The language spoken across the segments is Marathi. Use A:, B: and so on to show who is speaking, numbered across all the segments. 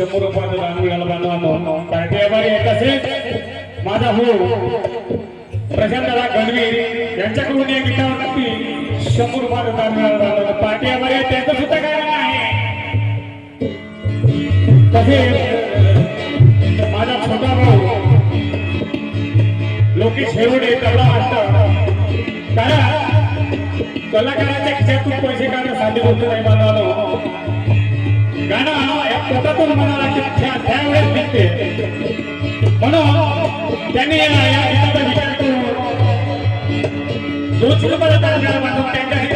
A: शंभर रुपयाचं दान मिळालं बांधवांनो पार्टी आभारी आहे तसेच माझा हो प्रशांतदा गणवीर यांच्याकडून या गीतावरती शंभर रुपयाचं दान मिळालं बांधवांनो पार्टी आभारी आहे त्यांचं सुद्धा कारण आहे तसेच माझा छोटा भाऊ लोकेश हेवडे तबला वाटतं कारण कलाकाराच्या खिशातून पैसे काढणं साध्य होत नाही बांधवानो गाणं पोटातून मनाला त्या त्यावेळेस निघते म्हणून त्यांनी या गीताचा विचार करून दोनशे रुपयाचा त्यांच्या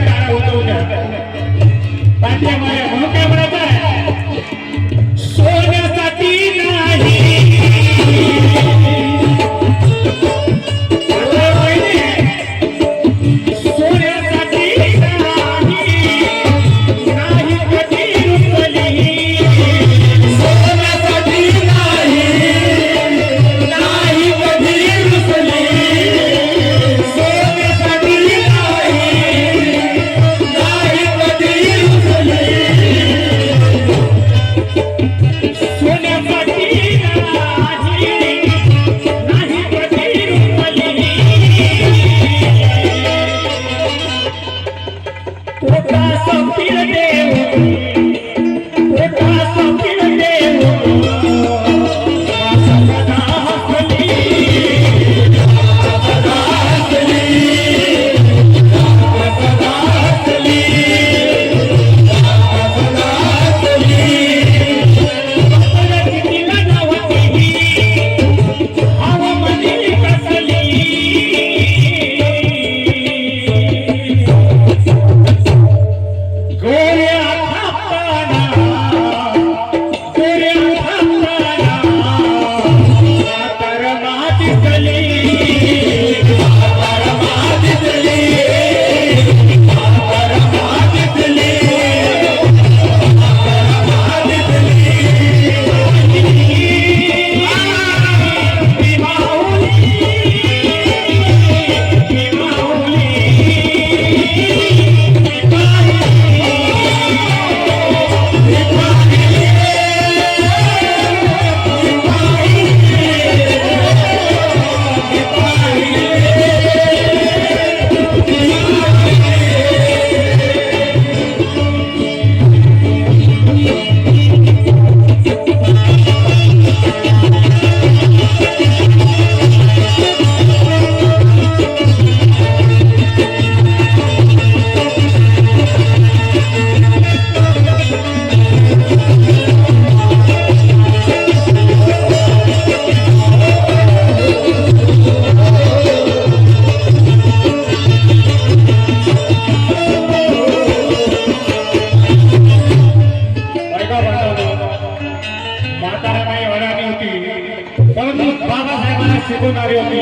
A: बाबासाहेबांना शिकवणारी होती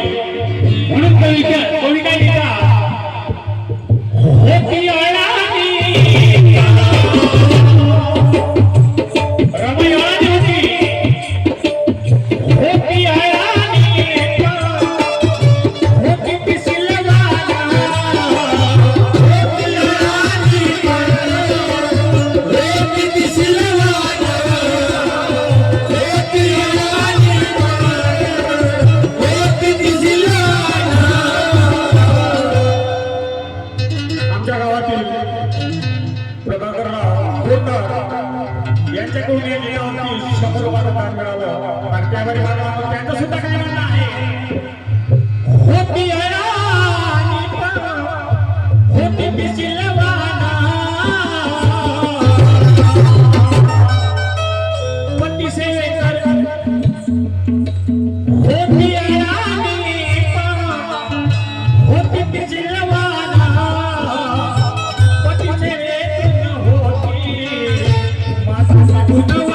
A: म्हणून कविता कविता लिहिता होती आहे Puta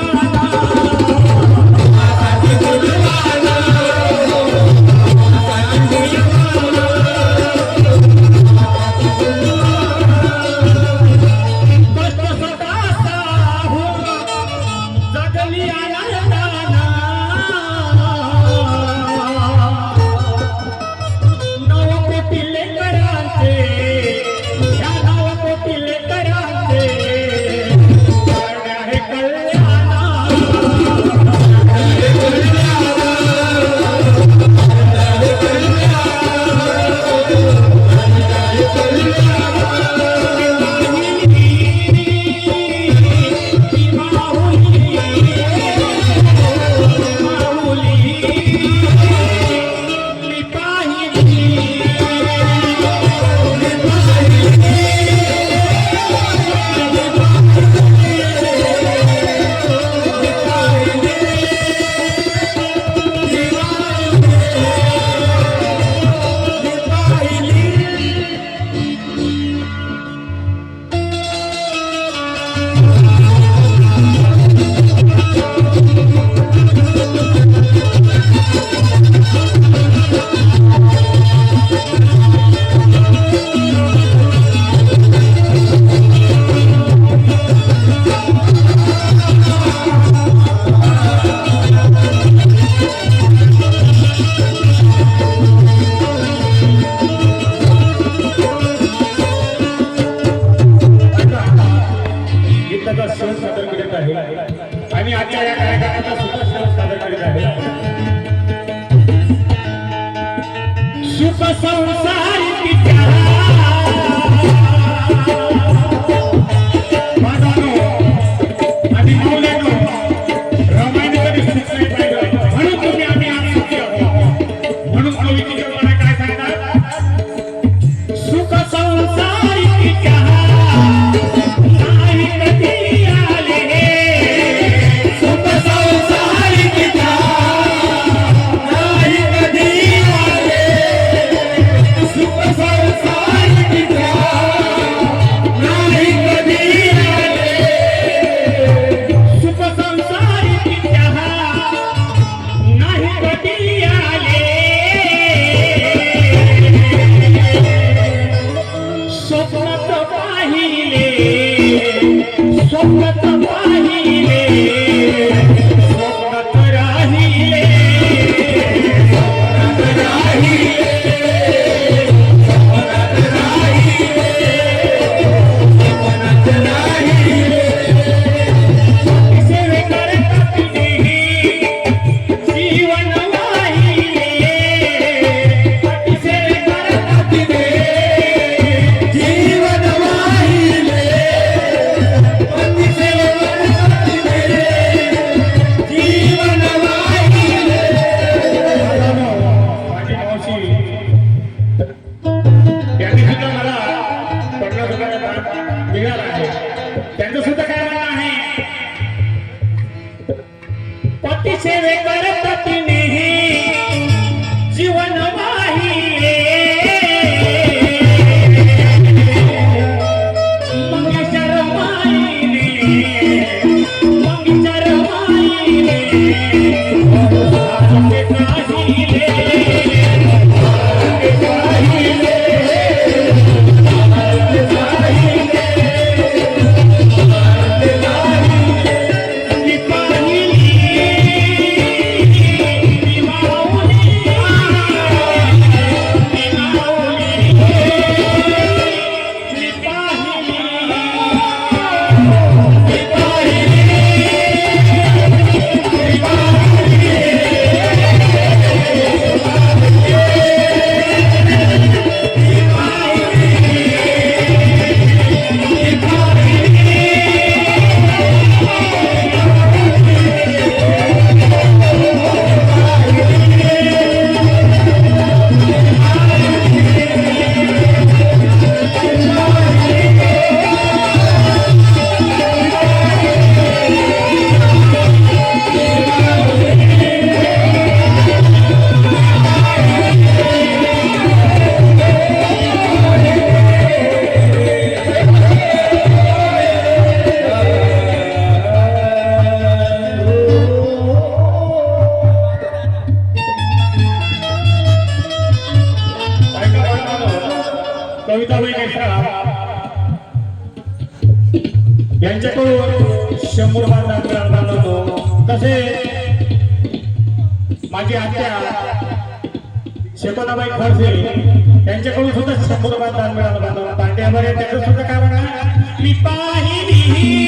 A: कविताबाई यांच्याकडून शंभर भाग होतो तसेच माझी आत्या शेकोनाबाई खडसे यांच्याकडून सुद्धा शंभर भाग दान मिळाला पांड्यामध्ये त्याचं सुद्धा काय म्हणा मी पाहिली